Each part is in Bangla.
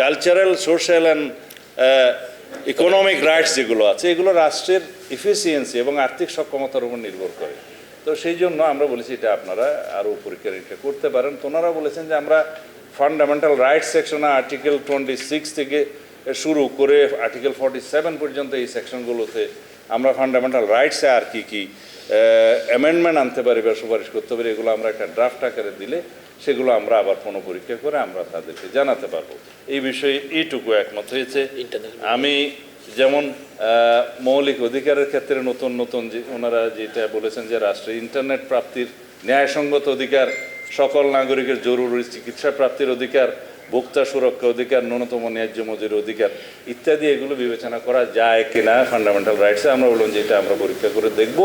Cultural social and economic rights যেগুলো আছে, এগুলো রাষ্ট্রের ইফিসিয়েন্সি এবং আর্থিক সক্ষমতার উপর নির্ভর করে। তো সেই জন্য আমরা বলেছি এটা আপনারা আরও পরীক্ষা করতে পারেন। তোনারা বলেছেন যে আমরা ফান্ডামেন্টাল রাইটস সেকশনে আর্টিকেল টোয়েন্টি সিক্স থেকে শুরু করে আর্টিকেল ফর্টি সেভেন পর্যন্ত এই সেকশনগুলোতে আমরা ফান্ডামেন্টাল রাইটসে আর কি কি অ্যামেন্ডমেন্ট আনতে পারি বা সুপারিশ করতে পারি, এগুলো আমরা একটা ড্রাফট আকারে দিলে সেগুলো আমরা আবার পুনঃপরীক্ষা করে আমরা তাদেরকে জানাতে পারব। এই বিষয়ে এইটুকু একমত হয়েছে। আমি যেমন মৌলিক অধিকারের ক্ষেত্রে নতুন নতুন যে ওনারা যেটা বলেছেন যে রাষ্ট্রের ইন্টারনেট প্রাপ্তির ন্যায়সঙ্গত অধিকার সকল নাগরিকের জরুরি চিকিৎসা প্রাপ্তির অধিকার ভোক্তা সুরক্ষা অধিকার ন্যূনতম ন্যায্য মজুরি অধিকার ইত্যাদি এগুলো বিবেচনা করা যায় কিনা ফান্ডামেন্টাল রাইটসে আমরা বললাম যে এটা আমরা পরীক্ষা করে দেখব।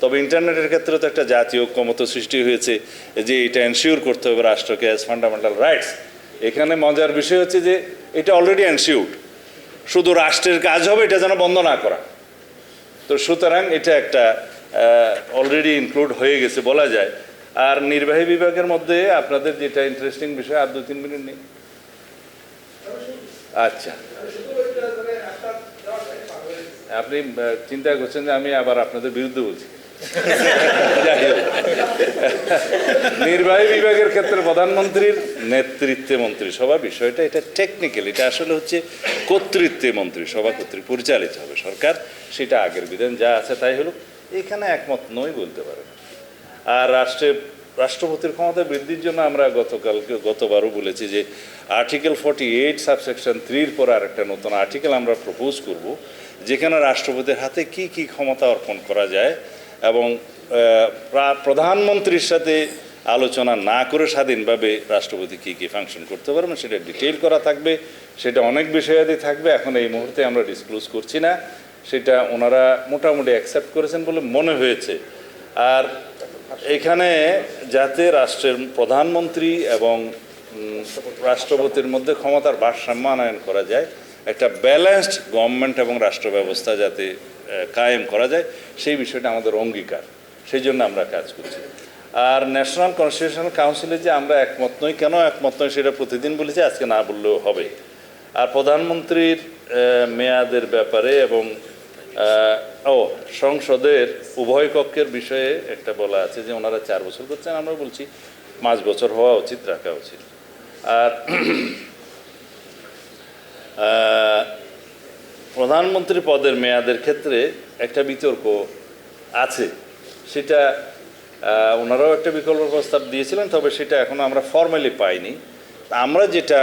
তবে ইন্টারনেটের ক্ষেত্রে তো একটা জাতীয় ঐক্যমত সৃষ্টি হয়েছে যে এটা এনশিওর করতে হবে রাষ্ট্রকে অ্যাজ ফান্ডামেন্টাল রাইটস এখানে মজার বিষয় হচ্ছে যে এটা অলরেডি এনশিওর্ড শুধু রাষ্ট্রের কাজ হবে, এটা যেন বন্ধ না করা। তো সুতরাং এটা একটা অলরেডি ইনক্লুড হয়ে গেছে বলা যায়। আর নির্বাহী বিভাগের মধ্যে আপনাদের যেটা ইন্টারেস্টিং বিষয়, আর দু তিন মিনিট নেই। আচ্ছা। আপনি চিন্তা করছেন যে আমি আবার আপনাদের বিরুদ্ধে বলছি। নির্বাহী বিভাগের ক্ষেত্রে প্রধানমন্ত্রীর নেতৃত্বে মন্ত্রিসভা বিষয়টা এটা টেকনিক্যাল এটা আসলে হচ্ছে কর্তৃত্বে মন্ত্রী সভা কর্তৃক পরিচালিত হবে সরকার, সেটা আগের বিধান যা আছে তাই হলো, এখানে একমত নই বলতে পারেন। আর রাষ্ট্রে, রাষ্ট্রপতির ক্ষমতা বৃদ্ধির জন্য আমরা গতকালকে, গতবারও বলেছি যে আর্টিকেল ফর্টি এইট সাবসেকশন থ্রির পর আর একটা নতুন আর্টিকেল আমরা প্রপোজ করব, যেখানে রাষ্ট্রপতির হাতে কি কি ক্ষমতা অর্পণ করা যায় এবং প্রধানমন্ত্রীর সাথে আলোচনা না করে স্বাধীনভাবে রাষ্ট্রপতি কী কী ফাংশন করতে পারবেন সেটা ডিটেইল করা থাকবে। সেটা অনেক বিষয়াদি থাকবে। এখন এই মুহূর্তে আমরা ডিসক্লোজ করছি না। সেটা ওনারা মোটামুটি অ্যাকসেপ্ট করেছেন বলে মনে হয়েছে। আর এখানে যাতে রাষ্ট্রের প্রধানমন্ত্রী এবং রাষ্ট্রপতির মধ্যে ক্ষমতার ভারসাম্য আনয়ন করা যায়, একটা ব্যালেন্সড গভর্নমেন্ট এবং রাষ্ট্র ব্যবস্থা যাতে কায়েম করা যায়, সেই বিষয়টা আমাদের অঙ্গীকার। সেই জন্য আমরা কাজ করছি। আর ন্যাশনাল কনস্টিটিউশনাল কাউন্সিলে যে আমরা একমত নই, কেন একমত নই সেটা প্রতিদিন বলেছি, আজকে না বললেও হবে। আর প্রধানমন্ত্রীর মেয়াদের ব্যাপারে এবং ও, সংসদের উভয় কক্ষের বিষয়ে একটা বলা আছে যে ওনারা চার বছর করছেন আমরা বলছি পাঁচ বছর হওয়া উচিত, রাখা উচিত। আর প্রধানমন্ত্রী পদের মেয়াদের ক্ষেত্রে একটা বিতর্ক আছে। সেটা ওনারাও একটা বিকল্প প্রস্তাব দিয়েছিলেন, তবে সেটা এখনও আমরা ফর্মালি পাইনি। আমরা যেটা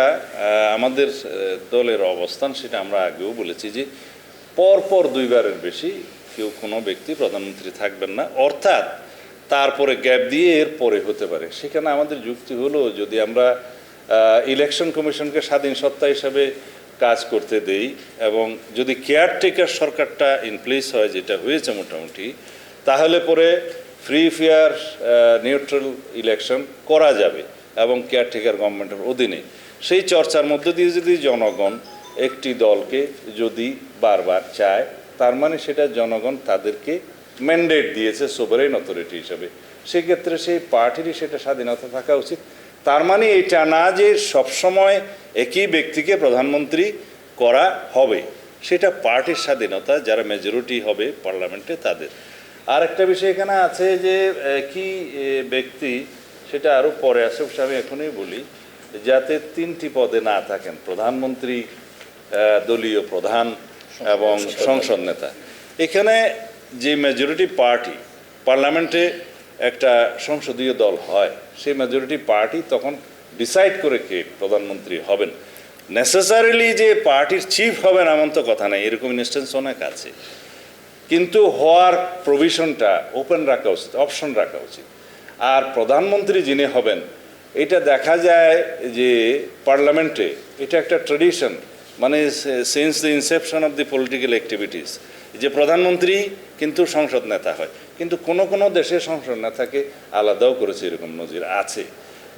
আমাদের দলের অবস্থান, সেটা আমরা আগেও বলেছি যে পরপর দুইবারের বেশি কেউ কোনো ব্যক্তি প্রধানমন্ত্রী থাকবেন না। অর্থাৎ তারপরে গ্যাপ দিয়ে এর পরে হতে পারে। সেখানে আমাদের যুক্তি হলো, যদি আমরা ইলেকশন কমিশনকে স্বাধীন সত্তা হিসাবে কাজ করতে দেই এবং যদি কেয়ারটেকার সরকারটা ইন প্লেস হয়, যেটা হয়েছে মোটামুটি, তাহলে পরে ফ্রি ফেয়ার নিউট্রাল ইলেকশন করা যাবে এবং কেয়ারটেকার গভর্নমেন্টের অধীনে। সেই চর্চার মধ্য দিয়ে যদি জনগণ একটি দলকে যদি বারবার চায়, তার মানে সেটা জনগণ তাদেরকে ম্যান্ডেট দিয়েছে সোভারেন অথরিটি হিসাবে। সেক্ষেত্রে সেই পার্টিরই সেটা স্বাধীনতা থাকা উচিত। তার মানে এটা না যে সবসময় একই ব্যক্তিকে প্রধানমন্ত্রী করা হবে সেটা পার্টির স্বাধীনতা যারা মেজরিটি হবে পার্লামেন্টে তাদের। আর একটা বিষয় এখানে আছে যে একই এ, ব্যক্তি সেটা আরও পরে আসে আমি এখনই বলি যাতে তিনটি পদে না থাকেন প্রধানমন্ত্রী দলীয় প্রধান এবং সংসদ নেতা। এখানে যে মেজরিটি পার্টি পার্লামেন্টে একটা সংসদীয় দল হয় সেই মেজরিটি পার্টি তখন ডিসাইড করে কে প্রধানমন্ত্রী হবেন। নেসেসারিলি যে পার্টির চিফ হবেন এমন তো কথা নেই, এরকম ইনস্টেন্স অনেক আছে। কিন্তু হওয়ার প্রভিশনটা ওপেন রাখা উচিত অপশন রাখা উচিত। আর প্রধানমন্ত্রী যিনি হবেন, এটা দেখা যায় যে পার্লামেন্টে এটা একটা ট্রেডিশন মানে since the inception of the political activities যে প্রধানমন্ত্রী কিন্তু সংসদ নেতা হয়। কিন্তু কোনো কোনো দেশে সংসদ নেতাকে আলাদাও করেছে এরকম নজির আছে।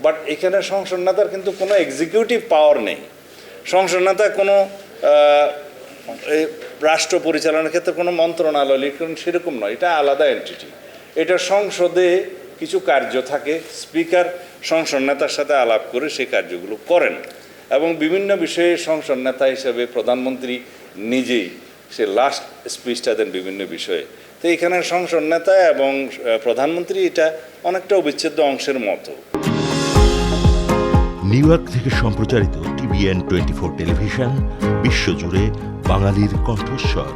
বাট এখানে সংসদ নেতার কিন্তু কোনো এক্সিকিউটিভ পাওয়ার নেই। সংসদ নেতা কোনো রাষ্ট্র পরিচালনার ক্ষেত্রে কোনো মন্ত্রণালয় লিড করেন সেরকম নয়। এটা আলাদা এন্টিটি এটা সংসদে কিছু কার্য থাকে স্পিকার সংসদ নেতার সাথে আলাপ করে সেই কার্যগুলো করেন। এবং বিভিন্ন বিষয়ে সংসদ নেতা হিসেবে প্রধানমন্ত্রী নিজেই সে লাস্ট স্পিচটা দেন বিভিন্ন বিষয়ে। তো এখানে সংসদ নেতা এবং প্রধানমন্ত্রী এটা অনেকটা অবিচ্ছেদ্য অংশের মতো। নিউ ইয়র্ক থেকে সম্প্রচারিত টিভিএন টোয়েন্টি ফোর টেলিভিশন, বিশ্বজুড়ে বাঙালির কণ্ঠস্বর।